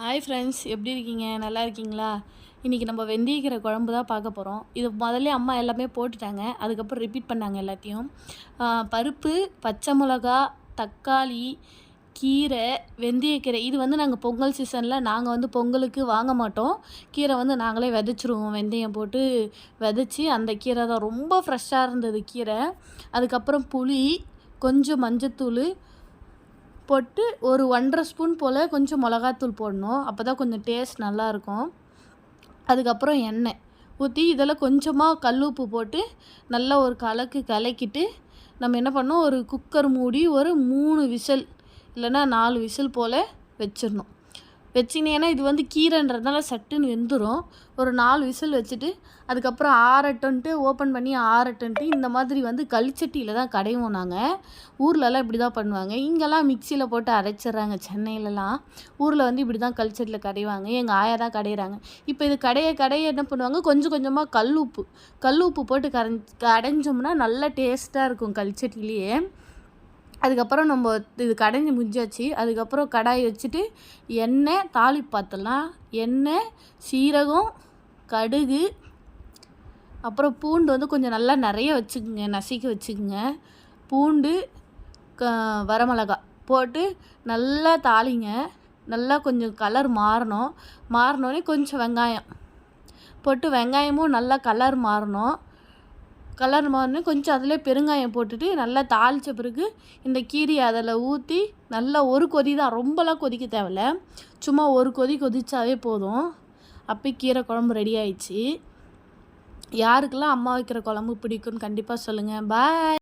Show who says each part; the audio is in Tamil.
Speaker 1: ஹாய் ஃப்ரெண்ட்ஸ் எப்படி இருக்கீங்க? நல்லா இருக்கீங்களா? இன்றைக்கி நம்ம வெந்தயக்கீரை குழம்பு தான் பார்க்க போகிறோம் இது முதல்ல அம்மா எல்லாமே போட்டுட்டாங்க. அதுக்கப்புறம் ரிப்பீட் பண்ணாங்க எல்லாத்தையும். பருப்பு பச்சை மிளகா தக்காளி கீரை வெந்தயக்கீரை. இது வந்து நாங்கள் பொங்கல் சீசனில் நாங்கள் வந்து பொங்கலுக்கு வாங்க மாட்டோம். கீரை வந்து நாங்களே விதைச்சிருவோம். வெந்தயம் போட்டு விதைச்சி அந்த கீரை தான். ரொம்ப ஃப்ரெஷ்ஷாக இருந்தது கீரை. அதுக்கப்புறம் புளி கொஞ்சம் மஞ்சத்தூள் போட்டு ஒரு ஒன்றரை ஸ்பூன் போல் கொஞ்சம் மிளகாத்தூள் போடணும். அப்போ தான் கொஞ்சம் டேஸ்ட் நல்லாயிருக்கும். அதுக்கப்புறம் எண்ணெய் ஊற்றி இதில் கொஞ்சமாக கல் உப்பு போட்டு நல்லா ஒரு கலக்கு கலக்கிட்டு நம்ம என்ன பண்ணோம் ஒரு குக்கர் மூடி ஒரு மூணு விசில் இல்லைன்னா நாலு விசில் போல் வச்சிடணும். வச்சிங்கன்னா இது வந்து கீரைன்றதுனால சட்டுன்னு வெந்துடும் ஒரு நாலு விசில் வச்சுட்டு அதுக்கப்புறம் ஆறட்டுன்ட்டு ஓப்பன் பண்ணி ஆறட்டுன்ட்டு இந்த மாதிரி வந்து களிச்சட்டியில் தான் கடைவோம் நாங்கள் ஊர்லலாம் இப்படி தான் பண்ணுவாங்க. இங்கெல்லாம் மிக்சியில் போட்டு அரைச்சிட்றாங்க சென்னையிலலாம். ஊரில் வந்து இப்படி தான் களிச்சட்டியில் கடைவாங்க. எங்கள் ஆயா தான் கடையிறாங்க. இப்போ இது கடைய கடைய என்ன பண்ணுவாங்க? கொஞ்சம் கொஞ்சமாக கல் உப்பு கல் உப்பு போட்டு கரைஞ்சி கடைஞ்சோம்னா நல்லா டேஸ்ட்டாக இருக்கும் களிச்சட்டிலேயே அதுக்கப்புறம் நம்ம இது கடைஞ்சி முடிஞ்சாச்சு. அதுக்கப்புறம் கடாய் வச்சுட்டு எண்ணெய் தாளிப்பு பார்த்துடலாம். எண்ணெய் சீரகம் கடுகு அப்புறம் பூண்டு வந்து கொஞ்சம் நல்லா நிறைய வச்சுக்குங்க நசுக்கி வச்சுக்குங்க. பூண்டு க வரமிளகா போட்டு நல்லா தாளிங்க. நல்லா கொஞ்சம் கலர் மாறணும். மாறினோடனே கொஞ்சம் வெங்காயம் போட்டு வெங்காயமும் நல்லா கலர் மாறணும். கலர் மாறினு கொஞ்சம் அதில் பெருங்காயம் போட்டுட்டு நல்லா தாளித்த பிறகு இந்த கீரையை அதில் ஊற்றி நல்லா ஒரு கொதி தான் ரொம்பலாம் கொதிக்க தேவையில்ல. சும்மா ஒரு கொதி கொதிச்சாவே போதும். அப்போ கீரை குழம்பு ரெடி ஆயிடுச்சு. யாருக்கெல்லாம் அம்மா வைக்கிற குழம்பு பிடிக்கும்னு கண்டிப்பாக சொல்லுங்கள் பாய்